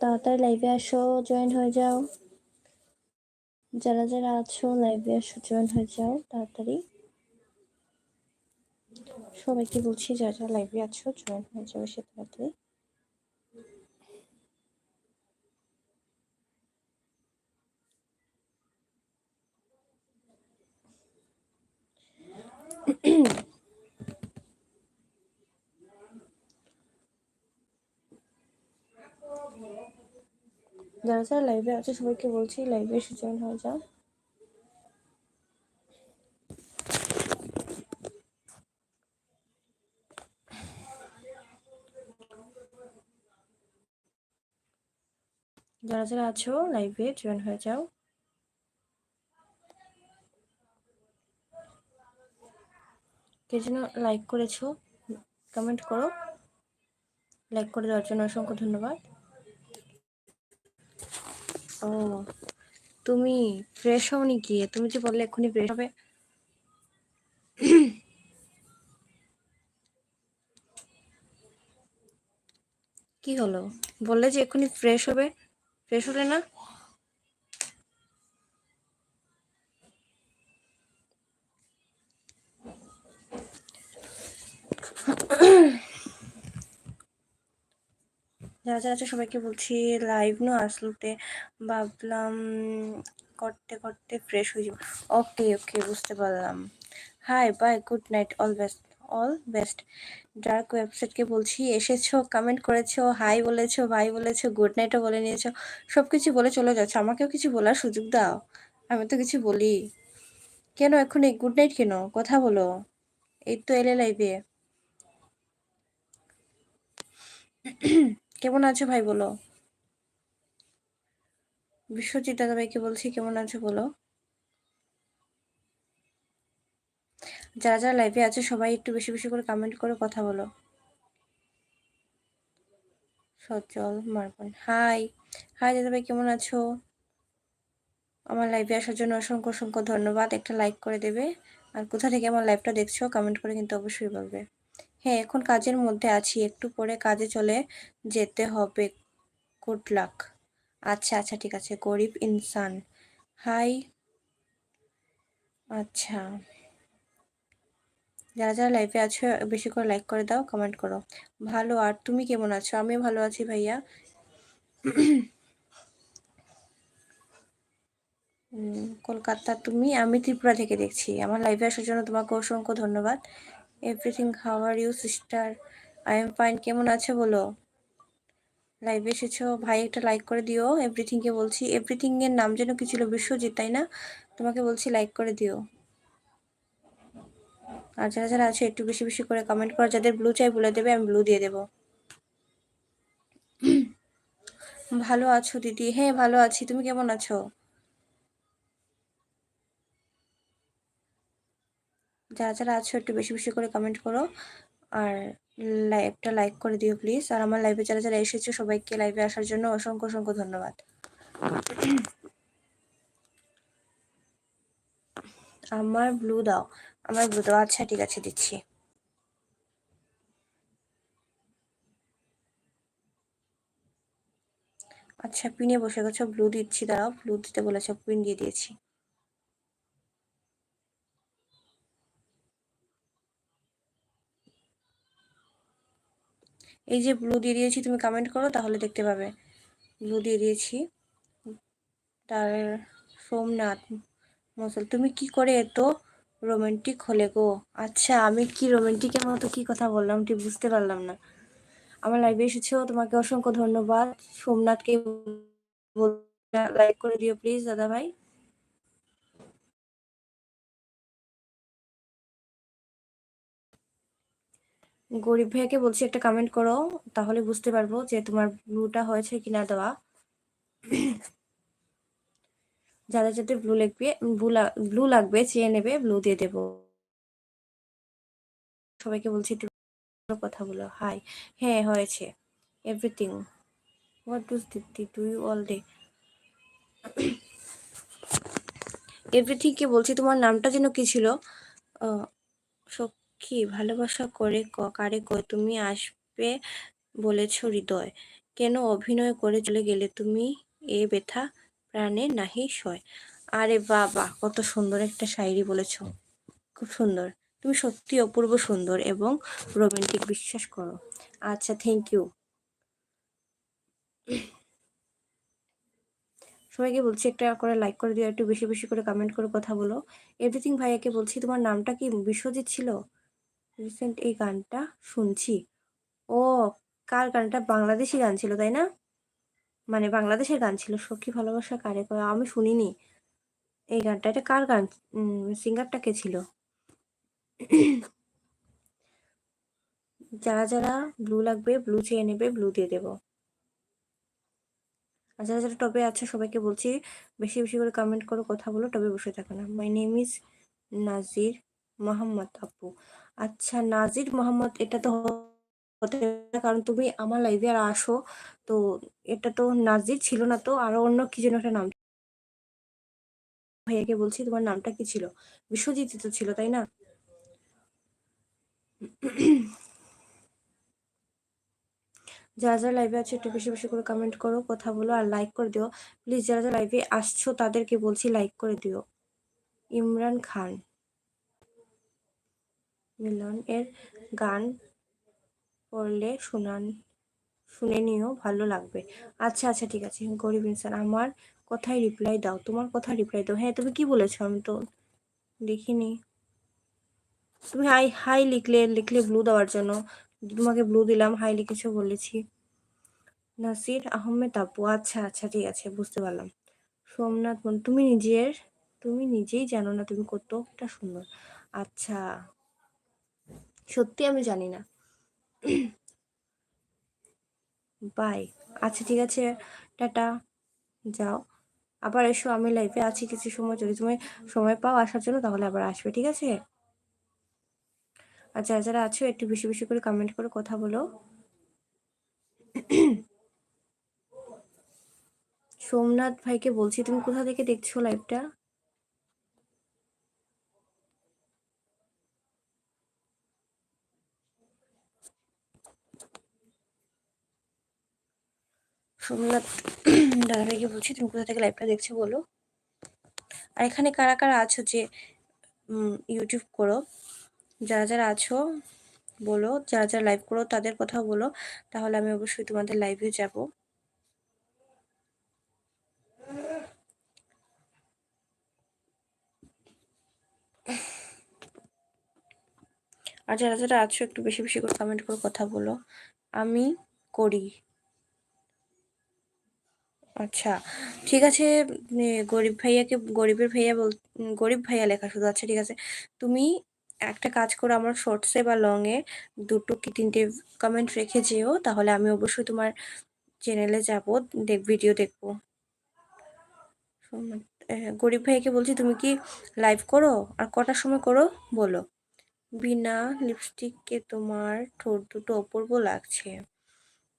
তাড়াতাড়ি লাইভে আসো জয়েন হয়ে যাও। যারা যারা আছো লাইভে আসো জয়েন হয়ে যাও, তাড়াতাড়ি। সবাইকে বলছি, যারা যারা লাইভে আছো জয়েন হয়ে যাও সে তাড়াতাড়ি। যারা যারা লাইভে আছে, সবাইকে বলছি লাইভে এসে জয়েন হয়ে যাও। যারা যারা আছো লাইভে জয়েন হয়ে যাও। কে যেন লাইক করেছ কমেন্ট করো। লাইক করে দেওয়ার জন্য অসংখ্য ধন্যবাদ। ও, তুমি ফ্রেশ হওনি কি? তুমি যে বললে এক্ষুনি ফ্রেশ হবে। কি হলো? বললে যে এক্ষুনি ফ্রেশ হবে। ফ্রেশ হলে না যারা যারা সবাইকে বলছি লাইভ নো আসলতে ভাবলাম করতে করতে ফ্রেশ হয়ে যাব। ওকে ওকে বুঝতে পারলাম। Hi bye good night all best all best dark ওয়েবসাইটকে বলছি, এসেছ কমেন্ট করেছ হাই বলেছ ভাই বলেছ গুড নাইটও বলে নিয়েছো, সব কিছু বলে চলে যাচ্ছে, আমাকেও কিছু বলার সুযোগ দাও। আমি তো কিছু বলি। কেন এখন এই গুড নাইট কেন? কথা বলো। এই তো এলে লাইভে কেমন আছো ভাই বলো? বিশ্বজিৎ দাদা ভাইকে বলছি, কেমন আছো বলো? যারা যারা লাইভে আছে, সবাই একটু বেশি বেশি করে কমেন্ট করে কথা বলো। সচল মার্কন হাই হাই দাদা ভাই, কেমন আছো? আমার লাইভে আসার জন্য অসংখ্য অসংখ্য ধন্যবাদ। একটা লাইক করে দেবে। আর কোথা থেকে আমার লাইভটা দেখছ কমেন্ট করে কিন্তু অবশ্যই বলবে। হ্যাঁ এখন কাজের মধ্যে আছি। একটু পরে কাজে চলে যেতে হবে। গুড লাক আচ্ছা আচ্ছা ঠিক আছে। গরিব ইনসান। হাই আচ্ছা। যারা যারা লাইভে আছো, বেশি করে লাইক করে দাও কমেন্ট করো। ভালো, আর তুমি কেমন আছো? আমিও ভালো আছি ভাইয়া। কলকাতা তুমি? আমি ত্রিপুরা থেকে দেখছি। আমার লাইভে আসার জন্য তোমাকে অসংখ্য ধন্যবাদ। Everything how are you sister I am fine কেমন আছে বলো? লাইভে এসেছ, ভাই একটা লাইক করে দিও এভরিথিংকে বলছি এভরিথিং এর নাম যেন কি ছিল বিশ্বজিৎ, তাই না? তোমাকে বলছি লাইক করে দিও। আর যারা যারা আছে, একটু বেশি বেশি করে কমেন্ট করো, যাদের ব্লু চাই বলে দেবে, আমি ব্লু দিয়ে দেব। ভালো আছো দিদি হ্যাঁ ভালো আছি, তুমি কেমন আছো? যারা যারা আছো, একটু বেশি বেশি করে কমেন্ট করো। আর লাইভটা লাইক করে দিও প্লিজ আর আমার লাইভে যারা যারা এসেছ, সবাইকে লাইভে আসার জন্য অসংখ্য অসংখ্য ধন্যবাদ। আমার ব্লু দাও। আমার ব্লু দাও। আচ্ছা ঠিক আছে, দিচ্ছি। আচ্ছা পিনে বসে গেছো। ব্লু দিচ্ছি, দাঁড়াও। ব্লু দিতে বলেছ পিন দিয়ে দিয়েছি। এই যে ব্লু দিয়ে দিয়েছি, তুমি কমেন্ট করো, তাহলে দেখতে পাবে। ব্লু দিয়ে দিয়েছি। তার সোমনাথ মসল তুমি কি করে এত রোমান্টিক হলে গো? আচ্ছা আমি কি রোমান্টিকের মতো কি কথা বললাম, ঠিক বুঝতে পারলাম না। আমার লাইভে এসেছ, তোমাকে অসংখ্য ধন্যবাদ। সোমনাথকে লাইক করে দিও প্লিজ দাদা ভাই গরিব ভাইয়াকে বলছি একটা কমেন্ট করো, তাহলে বুঝতে পারব যে তোমার ব্লুটা হয়েছে কিনা দেওয়া। যাদের যাদের ব্লু লাগবে ব্লু লাগবে, চেয়ে নেবে ব্লু দিয়ে দেব। সবাইকে বলছি কথা বলো। হাই হ্যাঁ হয়েছে। এভরিথিং হোয়াট ডুজ দিদি ডু ইউ অল ডে এভরিথিংকে বলছি, তোমার নামটা যেন কি ছিল? সখী ভালোবাসা করে কারে কয় তুমি আসবে বলেছ হৃদয়। কেন অভিনয় করে চলে গেলে তুমি এ ব্যথা প্রাণে নাহি সয়। আরে বাবা, কত সুন্দর একটা শায়রি বলেছ। খুব সুন্দর। তুমি সত্যি অপূর্ব সুন্দর এবং রোমান্টিক বিশ্বাস করো। আচ্ছা থ্যাংক ইউ সবাইকে বলছি একটা করে লাইক করে দিও, একটু বেশি বেশি করে কমেন্ট করে কথা বলো। এভরিথিং ভাইয়াকে বলছি, তোমার নামটা কি? বিশ্বজিৎ ছিল? রিসেন্ট এই গানটা শুনছি। ও, কার গানটা? বাংলাদেশি গান ছিল, তাই না? মানে বাংলাদেশের গান ছিল, সখী ভালোবাসা কারে করে আমি শুনিনি। এই গানটা, এটা কার গান? সিঙ্গারটা কে ছিল? যারা যারা ব্লু লাগবে ব্লু চেয়ে নেবে ব্লু দিয়ে দেবো। আর যারা যারা টবে আছে, সবাইকে বলছি, বেশি বেশি করে কমেন্ট করো, কথা বলো, টবে বসে থাকো না। My name is Nazir Mohammad আপু। আচ্ছা নাজির মোহাম্মদ এটা তো হতে কারণ তুমি আমার লাইভে আর আসো, তো এটা তো নাজির ছিল না তো, আরও অন্য কি যেন একটা নাম ভাইয়াকে বলছি, তোমার নামটা কি ছিল? বিশ্বজিৎ তো ছিল, তাই না? যারা যারা লাইভে আছে একটু বেশি বেশি করে কমেন্ট করো, কথা বলো আর লাইক করে দিও। প্লিজ যারা যারা লাইভে আসছো, তাদেরকে বলছি লাইক করে দিও। ইমরান খান। মিলন এর গান পড়লে শুনান, শুনে নিও, ভালো লাগবে। আচ্ছা আচ্ছা ঠিক আছে। গরিব ইনসান আমার কথায় রিপ্লাই দাও। তোমার কথা রিপ্লাই দাও। হ্যাঁ তুমি কি বলেছ? আমি তো দেখিনি। তুমি হাই হাই লিখলে লিখলে ব্লু দেওয়ার জন্য। তোমাকে ব্লু দিলাম হাই লিখেছো বলেছি। নাসির আহমেদ আপু আচ্ছা আচ্ছা ঠিক আছে, বুঝতে পারলাম। সোমনাথ তুমি নিজের, তুমি নিজেই জানো না তুমি কতটা সুন্দর। আচ্ছা সত্যি আমি জানি না। বাই আচ্ছা ঠিক আছে। টাটা। যাও। আবার এসো, আমি লাইফে আছি কিছু সময়। যদি তুমি সময় পাও আসার জন্য, তাহলে আবার আসবে, ঠিক আছে? আর যারা যারা আছো, একটু বেশি বেশি করে কমেন্ট করে কথা বলো। সোমনাথ ভাইকে বলছি, তুমি কোথা থেকে দেখছ লাইভটা সোমনাথ দাদা ভাইকে বলছি, তুমি কোথা থেকে লাইভটা দেখছ বলো। আর এখানে কারা কারা আছো যে ইউটিউব করো, যারা যারা আছো বলো, যারা যারা লাইভ করো তাদের কথা বলো, তাহলে আমি অবশ্যই তোমাদের লাইভে যাব। আর যারা যারা আছো একটু বেশি বেশি করে কমেন্ট করে কথা বলো। আমি করি। আচ্ছা ঠিক আছে গরিব ভাইয়াকে, গরিবের ভাইয়া বল, গরিব ভাইয়া লেখা শুধু আচ্ছা ঠিক আছে। তুমি একটা কাজ করো, আমার শর্টসে বা লংয়ে দুটো কি তিনটে কমেন্ট রেখে যেও, তাহলে আমি অবশ্যই তোমার চ্যানেলে যাব দেখ ভিডিও দেখব। গরিব ভাইয়াকে বলছি, তুমি কি লাইভ করো? আর কটার সময় করো? বলো। বিনা লিপস্টিককে তোমার ঠোঁট দুটো অপূর্ব লাগছে।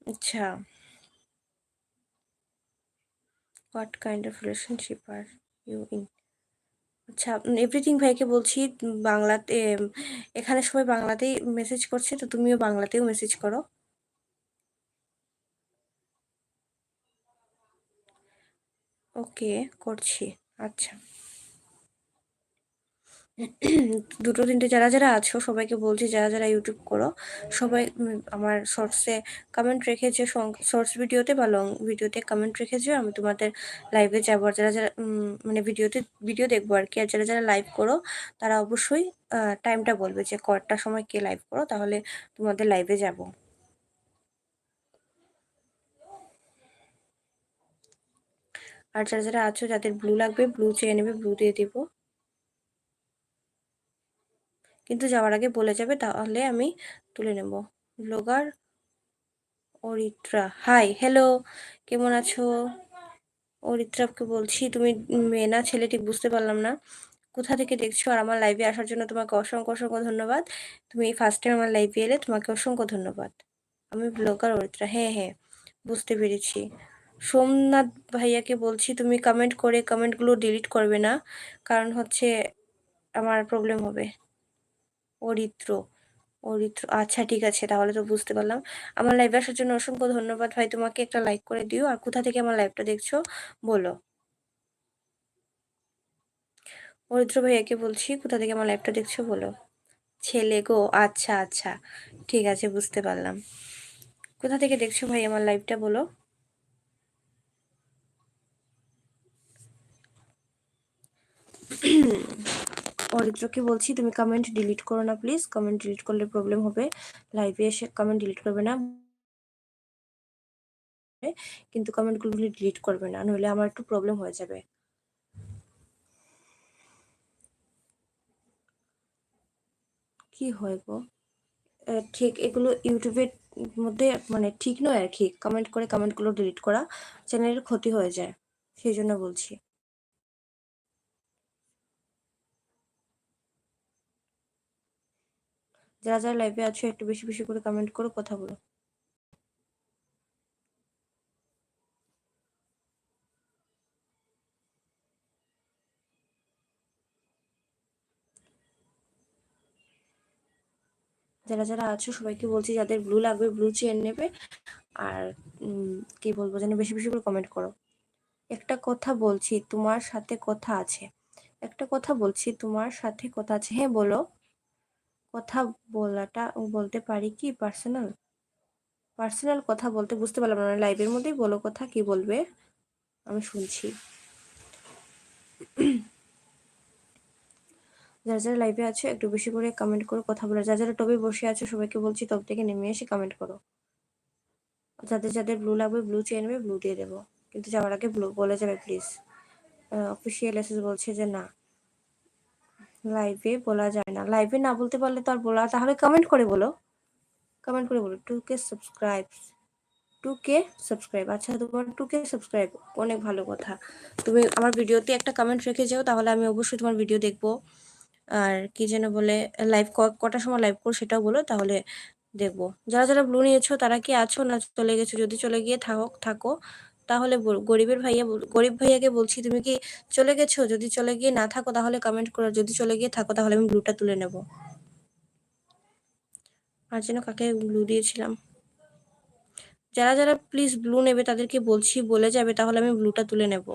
আচ্ছা। What kind of relationship are you in আচ্ছা এভরিথিং ভাইকে বলছি বাংলাতে এখানে সবাই বাংলাতেই মেসেজ করছে, তো তুমিও বাংলাতেও মেসেজ করো। ওকে করছি। আচ্ছা। দুটো তিনটে যারা যারা আছো, সবাইকে বলছি যারা যারা ইউটিউব করো, সবাই আমার শর্টসে কমেন্ট রেখেছে শর্টস ভিডিওতে বা লং ভিডিওতে কমেন্ট রেখেছে। আমি তোমাদের লাইভে যাব আর যারা যারা মানে ভিডিওতে ভিডিও দেখব আর কি। আর যারা যারা লাইভ করো, তারা অবশ্যই টাইমটা বলবে যে কটার সময় কে লাইভ করো, তাহলে তোমাদের লাইভে যাব। আর যারা যারা আছো, যাদের ব্লু লাগবে ব্লু চেয়ে নেবে ব্লু দিয়ে দিব। কিন্তু যাওয়ার আগে বলে যাবে, তাহলে আমি তুলে নেব। ব্লগার অরিত্রা, হাই, হ্যালো, কেমন আছো? অরিত্রাকে বলছি, তুমি মেয়ে না ছেলে, ঠিক বুঝতে পারলাম না। কোথা থেকে দেখছ? আর আমার লাইভে আসার জন্য তোমাকে অসংখ্য অসংখ্য ধন্যবাদ। তুমি ফার্স্ট টাইম আমার লাইভে এলে তোমাকে অসংখ্য ধন্যবাদ। আমি ব্লগার অরিত্রা হ্যাঁ হ্যাঁ বুঝতে পেরেছি। সোমনাথ ভাইয়াকে বলছি, তুমি কমেন্ট করে কমেন্টগুলো ডিলিট করবে না, কারণ হচ্ছে আমার প্রবলেম হবে। অরিত্র অরিত্র। আচ্ছা ঠিক আছে, তাহলে তো বুঝতে পারলাম। আমার লাইভে আসার জন্য অসংখ্য ধন্যবাদ ভাই, তোমাকে একটা লাইক করে দিও। আর কোথা থেকে আমার লাইভটা দেখছ, বলো। অরিত্র ভাইয়াকে বলছি, কোথা থেকে আমার লাইভটা দেখছ, বলো। ছেলে গো আচ্ছা আচ্ছা ঠিক আছে, বুঝতে পারলাম। কোথা থেকে দেখছ ভাই আমার লাইভটা বলো। অরিত্রকে বলছি, তুমি কমেন্ট ডিলিট করো না প্লিজ কমেন্ট ডিলিট করলে প্রবলেম হবে। লাইভে এসে কমেন্ট ডিলিট করবে না। কিন্তু কমেন্টগুলো ডিলিট করবে না, নইলে আমার একটু প্রবলেম হয়ে যাবে। কি হয় গো? ঠিক, এগুলো ইউটিউবের মধ্যে মানে ঠিক নয় আর কি। কমেন্ট করে কমেন্টগুলো ডিলিট করা চ্যানেলের ক্ষতি হয়ে যায়। সেই জন্য বলছি। যারা যারা লাইভে আছো, একটু বেশি বেশি করে কমেন্ট করো, কথা বলো। যারা যারা আছো, সবাইকে বলছি যাদের ব্লু লাগবে ব্লু চেন নেবে। আর কি বলব, যেন বেশি বেশি করে কমেন্ট করো। একটা কথা বলছি, তোমার সাথে কথা আছে। একটা কথা বলছি, তোমার সাথে কথা আছে। হ্যাঁ বলো। কথা বলাটা বলতে পারি কি? পার্সোনাল পার্সোনাল কথা বলতে বুঝতে পারলাম না। লাইভের মধ্যেই বলো কথা, কি বলবে? আমি শুনছি। যারা যারা লাইভে আছে, একটু বেশি করে কমেন্ট করো, কথা বলো। যারা যারা টবে বসে আছে, সবাইকে বলছি টপ থেকে নেমে এসে কমেন্ট করো। যাদের যাদের ব্লু লাগবে ব্লু চেয়ে নেবে ব্লু দিয়ে দেবো। কিন্তু যাওয়ার আগে ব্লু বলে যাবে প্লিজ অফিসিয়াল এসেস বলছে যে না। লাইভে বলা যায় না। লাইভে না বলতে পারলে তো আর বলা তাহলে কমেন্ট করে বলো। কমেন্ট করে বলো। Two K subscribe two K subscribe আচ্ছা তোমার টু কে সাবস্ক্রাইব অনেক ভালো কথা। তুমি আমার ভিডিওতে একটা কমেন্ট রেখে যাও, তাহলে আমি অবশ্যই তোমার ভিডিও দেখব। আর কি যেন বলে লাইভ কটার সময় লাইভ করো সেটাও বলো, তাহলে দেখব। যারা যারা ব্লু নিয়েছো, তারা কি আছো না চলে গেছো? যদি চলে গিয়ে থাকো থাকো তাহলে গরিবের ভাইয়া গরিব ভাইয়াকে বলছি, তুমি কি চলে গেছো? যদি চলে গিয়ে না থাকো তাহলে কমেন্ট করো যদি চলে গিয়ে থাকো তাহলে আমি ব্লুটা তুলে নেব। আর যেন কাকে ব্লু দিয়েছিলাম? যারা যারা প্লিজ ব্লু নেবে তাদেরকে বলছি, বলে যাবে, তাহলে আমি ব্লুটা তুলে নেব।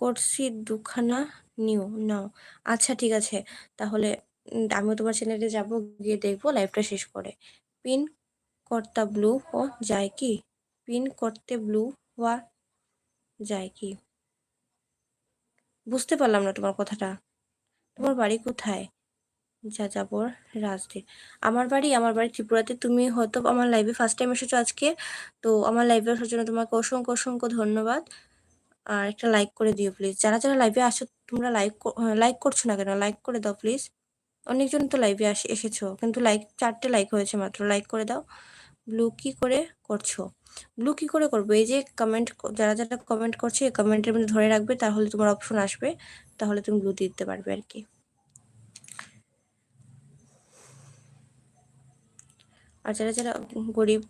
করছি দুখানা নিউ নাও আচ্ছা ঠিক আছে, তাহলে আমিও তোমার চ্যানেলে যাব, গিয়ে দেখব লাইভটা শেষ করে। পিন কর্তা ব্লু ও যায় কি? পিন করতে ব্লু হওয়া যায় কি? বুঝতে পারলাম না তোমার কথাটা। তোমার বাড়ি কোথায়? যা যাবর রাজদীপ। আমার বাড়ি আমার বাড়ি ত্রিপুরাতে। তুমি হয়তো আমার লাইভে ফার্স্ট টাইম এসেছ আজকে। তো আমার লাইভে আসার জন্য তোমাকে অসংখ্য অসংখ্য ধন্যবাদ। আর একটা লাইক করে দিও প্লিজ যারা যারা লাইভে আসো, তোমরা লাইক লাইক করছ না কেন? লাইক করে দাও প্লিজ অনেকজন তো লাইভে আসে, এসেছ। কিন্তু লাইক চারটে লাইক হয়েছে মাত্র। লাইক করে দাও। ব্লু কি করে করছ? ব্লু কি করে করব? এই যে কমেন্ট যারা যারা কমেন্ট করছে, এই কমেন্টের মধ্যে ধরে রাখবে, তাহলে তোমার অপশন আসবে। তাহলে তুমি ব্লু দিতে পারবে আর কি আর যারা যারা গরিব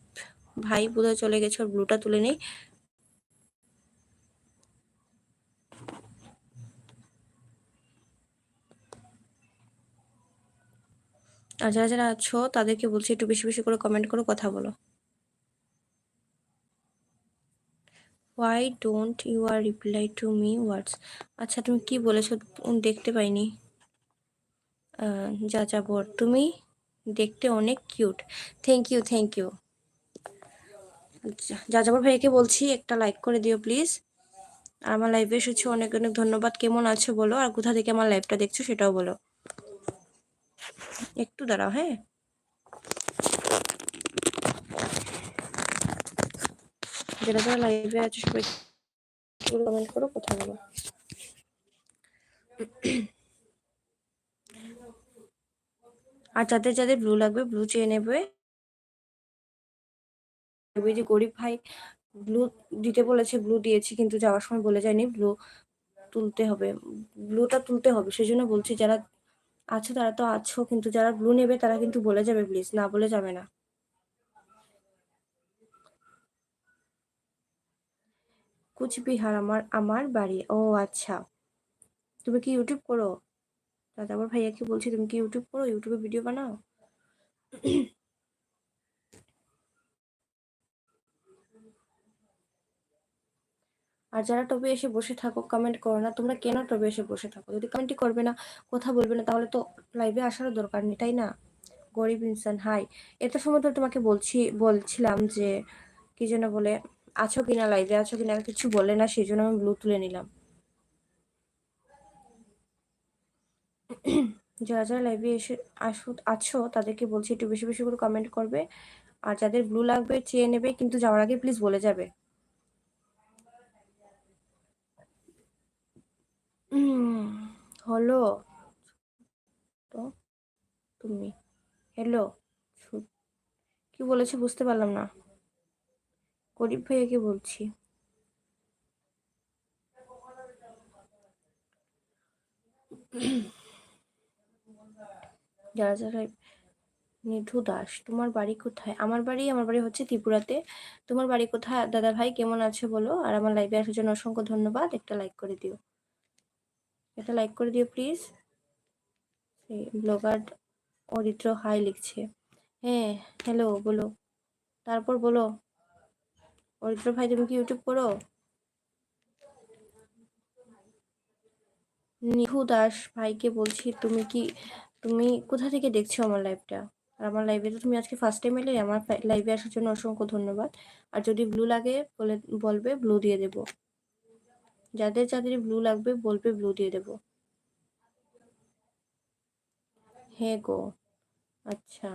ভাই বোধহয় চলে গেছে ব্লুটা তুলে নেই। আর যারা যারা আছো, তাদেরকে বলছি একটু বেশি বেশি করে কমেন্ট করে, কথা বলো। Why don't you R reply to me words আচ্ছা তুমি কি বলেছ? দেখতে পাইনি। যা যাবর তুমি দেখতে অনেক cute thank you thank you যা যাবর ভাইকে বলছি, একটা লাইক করে দিও প্লিজ আর আমার লাইভে এসেছ, অনেক অনেক ধন্যবাদ। কেমন আছো বলো? আর কোথা থেকে আমার লাইভটা দেখছ সেটাও বলো। একটু দাঁড়াও হ্যাঁ? যারা যারা লাইভে আছে, সবাই কমেন্ট করো, কথা বলো। আর যাদের যাদের ব্লু লাগবে ব্লু চেয়ে নেবে। যে, গরিব ভাই ব্লু দিতে বলেছে ব্লু দিয়েছি, কিন্তু যাওয়ার সময় বলে যায়নি ব্লু তুলতে হবে। ব্লুটা তুলতে হবে সেই জন্য বলছি, যারা আছো তারা তো আছো, কিন্তু যারা ব্লু নেবে তারা কিন্তু বলে যাবে প্লিজ না বলে যাবে না। কুচবিহার আমার আমার বাড়ি। ও আচ্ছা। তুমি কি ইউটিউব করো? তারপর ভাইয়া কি বলছি, তুমি কি ইউটিউব করো? ইউটিউবে ভিডিও বানাও? আর যারা টবে এসে বসে থাকো কমেন্ট করো না। তোমরা কেন টবে এসে বসে থাকো? যদি কমেন্টই করবে না, কথা বলবে না, তাহলে তো লাইভে আসারও দরকার নেই, তাই না? গরিব ইনসান হাই এত সময় তো তোমাকে বলছি, বলছিলাম যে, কি যেন বলে, আছো কিনা লাইভে আছো কিনা? কিছু বলে না, সেই জন্য আমি ব্লু তুলে নিলাম। যারা যারা লাইভে এসে আসো, আছো, তাদেরকে বলছি, একটু বেশি বেশি করে কমেন্ট করবে। আর যাদের ব্লু লাগবে, চেয়ে নেবে, কিন্তু যাওয়ার আগে প্লিজ বলে যাবে। হলো, তো তুমি, হ্যালো কি বলেছে বুঝতে পারলাম না। গরিব ভাইয়াকে বলছি। যারা যারা নিধু দাস, তোমার বাড়ি কোথায়? আমার বাড়ি আমার বাড়ি হচ্ছে ত্রিপুরাতে। তোমার বাড়ি কোথায়? দাদা ভাই কেমন আছে বলো? আর আমার লাইভে আসার জন্য অসংখ্য ধন্যবাদ। একটা লাইক করে দিও। একটা লাইক করে দিও প্লিজ সেই ব্লগার অরিত্র হাই লিখছে। হ্যাঁ হ্যালো বলো। তারপর বলো। অরিত্র ভাই, তুমি কি ইউটিউব করো? নিহু দাস ভাইকে বলছি, তুমি কি, তুমি কোথা থেকে দেখছ আমার লাইভটা আর আমার লাইভে তো তুমি আজকে ফার্স্ট টাইম এলে, আমার লাইভে আসার জন্য অসংখ্য ধন্যবাদ। আর যদি ব্লু লাগে, বলে, বলবে ব্লু দিয়ে দেব। যাদের যাদের ব্লু লাগবে বলবে ব্লু দিয়ে দেব। হে গো আচ্ছা।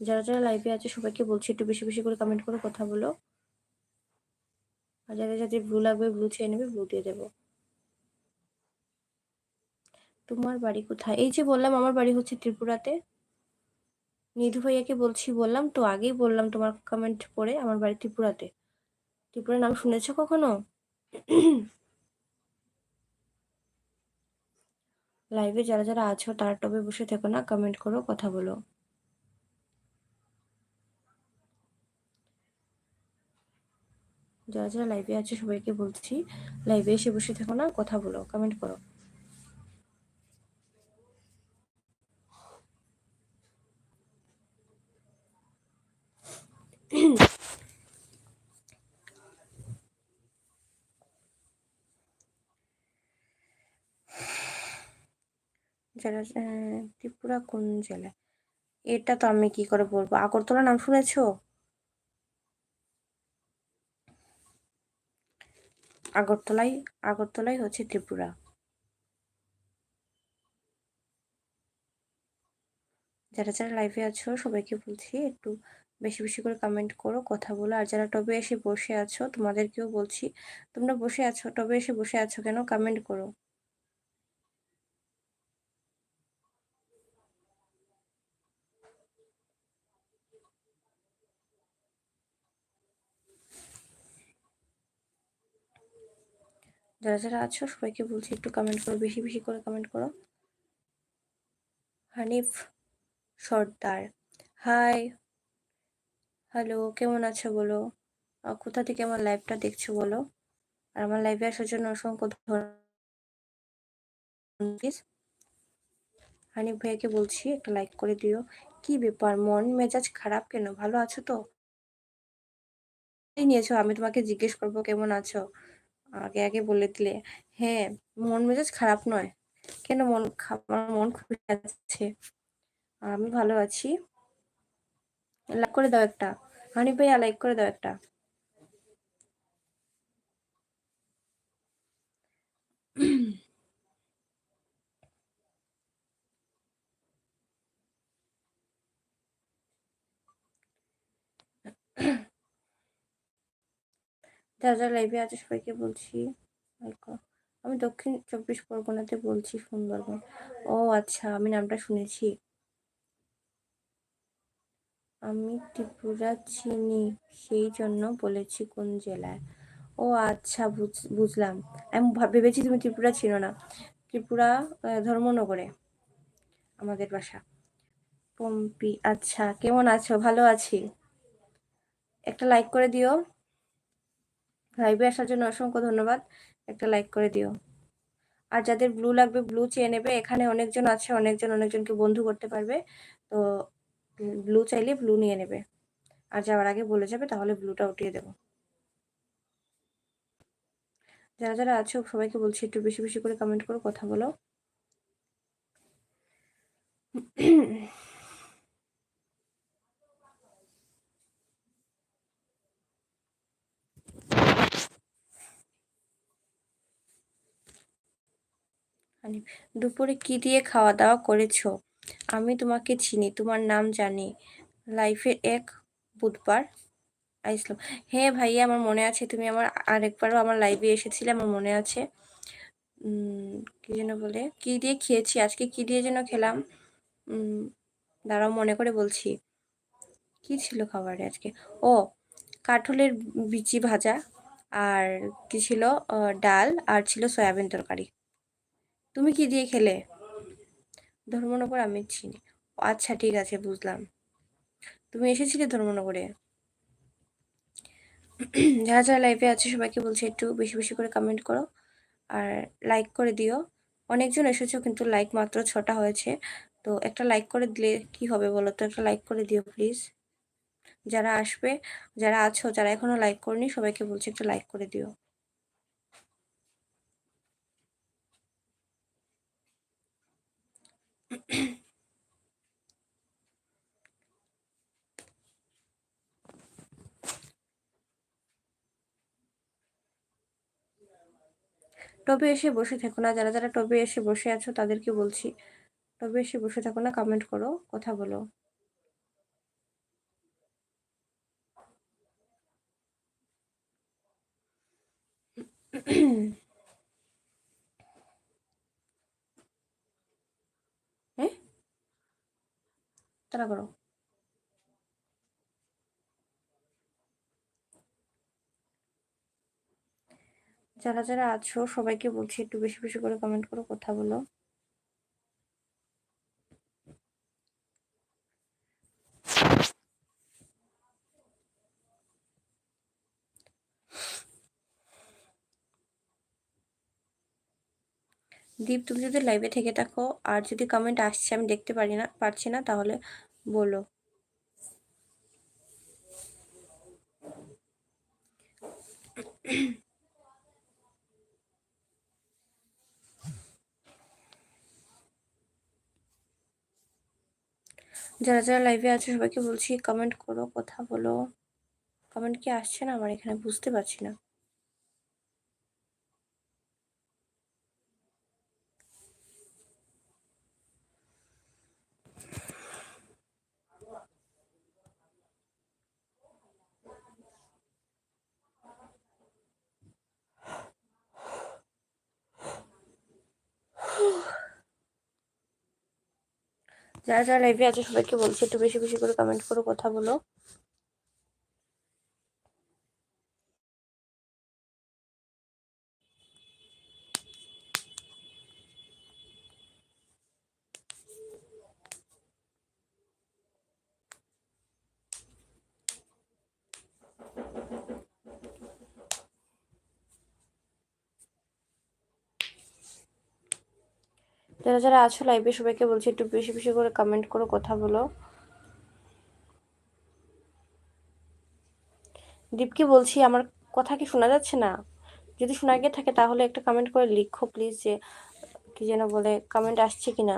যারা যারা লাইভে আছে, সবাইকে বলছি একটু বেশি বেশি করে কমেন্ট করে কথা বলো। আর যাদের যাদের ব্লু লাগবে ব্লু চেয়ে নেবে ব্লু দিয়ে দেবো। তোমার বাড়ি কোথায়? এই যে বললাম, আমার বাড়ি হচ্ছে ত্রিপুরাতে। নিধু ভাইয়াকে বলছি, বললাম তো আগেই বললাম তোমার কমেন্ট পড়ে, আমার বাড়ি ত্রিপুরাতে। ত্রিপুরার নাম শুনেছ কখনো? লাইভে যারা যারা আছো, তার টবে বসে থেকো না কমেন্ট করো, কথা বলো। যারা যারা লাইভে আছে, সবাইকে বলছি লাইভে এসে বসে থেকো না, কথা বলো কমেন্ট করো। যারা ত্রিপুরা কোন জেলায় এটা তো আমি কি করে বলব? আগরতলা নাম শুনেছো? আগরতলাই আগরতলাই হচ্ছে ত্রিপুরা। যারা যারা লাইভে আছো, সবাইকে বলছি একটু বেশি বেশি করে কমেন্ট করো, কথা বলো। আর যারা টবে এসে বসে আছো, তোমাদেরকেও বলছি, তোমরা বসে আছো, টবে এসে বসে আছো কেন? কমেন্ট করো। যারা যারা আছো, সবাইকে বলছি একটু কমেন্ট করো, বেশি বেশি করে কমেন্ট করো। হানিফ সর্দার। হাই হ্যালো কেমন আছো বলো? কোথা থেকে আমার লাইভটা দেখছ বলো? আর আমার লাইভে আসার জন্য অসংখ্য হানিফ ভাইয়াকে বলছি, একটা লাইক করে দিও। কি ব্যাপার, মন মেজাজ খারাপ কেন? ভালো আছো তো? নিয়েছো? আমি তোমাকে জিজ্ঞেস করব, কেমন আছো? আগে আগে বলে দিলে। হ্যাঁ মন মেজাজ খারাপ নয়। কেন মন আমার মন খুশি আছে? আমি ভালো আছি। লাইক করে দাও একটা। হানি ভাইয়া লাইক করে দাও একটা। যারা যারা লাইভে আছে সবাইকে বলছি। আমি দক্ষিণ চব্বিশ পরগনাতে বলছি সুন্দরবন। ও আচ্ছা আমি নামটা শুনেছি। আমি ত্রিপুরা চিনি, সেই জন্য বলেছি কোন জেলায়। ও আচ্ছা বুঝলাম। আমি ভেবেছি তুমি ত্রিপুরা ছিল না। ত্রিপুরা ধর্মনগরে, আমাদের বাসা। পম্পি আচ্ছা কেমন আছো? ভালো আছি। একটা লাইক করে দিও। লাইভে আসার জন্য অসংখ্য ধন্যবাদ। একটা লাইক করে দিও। আর যাদের ব্লু লাগবে, ব্লু চেয়ে নেবে। এখানে অনেকজন আছে, অনেকজন, অনেকজনকে বন্ধু করতে পারবে। তো ব্লু চাইলে ব্লু নিয়ে নেবে। আর যাওয়ার আগে বলে যাবে, তাহলে ব্লুটা উঠিয়ে দেবো। যারা যারা আছো, সবাইকে বলছি, একটু বেশি বেশি করে কমেন্ট করো, কথা বলো। দুপুরে কি দিয়ে খাওয়া দাওয়া করেছ? আমি তোমাকে চিনি, তোমার নাম জানি। লাইফে এক বুধবার, আইসলাম। হ্যাঁ ভাইয়া, আমার মনে আছে, তুমি আমার আরেকবারও আমার লাইভে এসেছিলে, আমার মনে আছে। কি যেন বলে, কি দিয়ে খেয়েছি, আজকে কি দিয়ে যেন খেলাম দাঁড়াও, মনে করে বলছি। কি ছিল খাবারে আজকে? ও, কাঠলের বিচি ভাজা, আর কি ছিল ডাল, আর ছিল সয়াবিন তরকারি। তুমি কি দিয়ে খেলে? ধর্মনগর আমি চিনি। আচ্ছা ঠিক আছে, বুঝলাম। তুমি এসেছিলে ধর্মনগরে? যারা যারা লাইভে আছে, সবাইকে বলছি একটু বেশি বেশি করে কমেন্ট করো আর লাইক করে দিও। অনেকজন এসেছ কিন্তু লাইক মাত্র ছটা হয়েছে। তো একটা লাইক করে দিলে কি হবে বলো তো? একটা লাইক করে দিও প্লিজ যারা আসবে, যারা আছো, যারা এখনও লাইক করনি, সবাইকে বলছি একটু লাইক করে দিও। টবে এসে বসে থাকো না। যারা যারা টবে এসে বসে আছো, তাদেরকে বলছি, টবে এসে বসে থাকো না কমেন্ট করো, কথা বলো। হ্যাঁ তারা করো। যারা যারা আছো সবাইকে বলছি একটু বেশি বেশি করে কমেন্ট করো, কথা বলো। দীপ, তুমি যদি লাইভে থেকে থাকো, আর যদি কমেন্ট আসছে, আমি দেখতে পারি না, পারছি না, তাহলে বলো। যারা যারা লাইভে আছে, সবাইকে বলছি কমেন্ট করো, কথা বলো। কমেন্ট কি আসছে না? আমার এখানে বুঝতে পারছি না। যারা যারা লাইভে আছে সবাইকে বলছি একটু বেশি বেশি করে কমেন্ট করো কথা বলো। যারা যারা আছো লাইভে সবাইকে বলছি একটু বেশি বেশি করে কমেন্ট করো, কথা বলো। দীপকে বলছি, আমার কথা কি শোনা যাচ্ছে না? যদি শোনা গিয়ে থাকে তাহলে একটা কমেন্ট করে লিখো প্লিজ যে, কি যেন বলে কমেন্ট আসছে কিনা।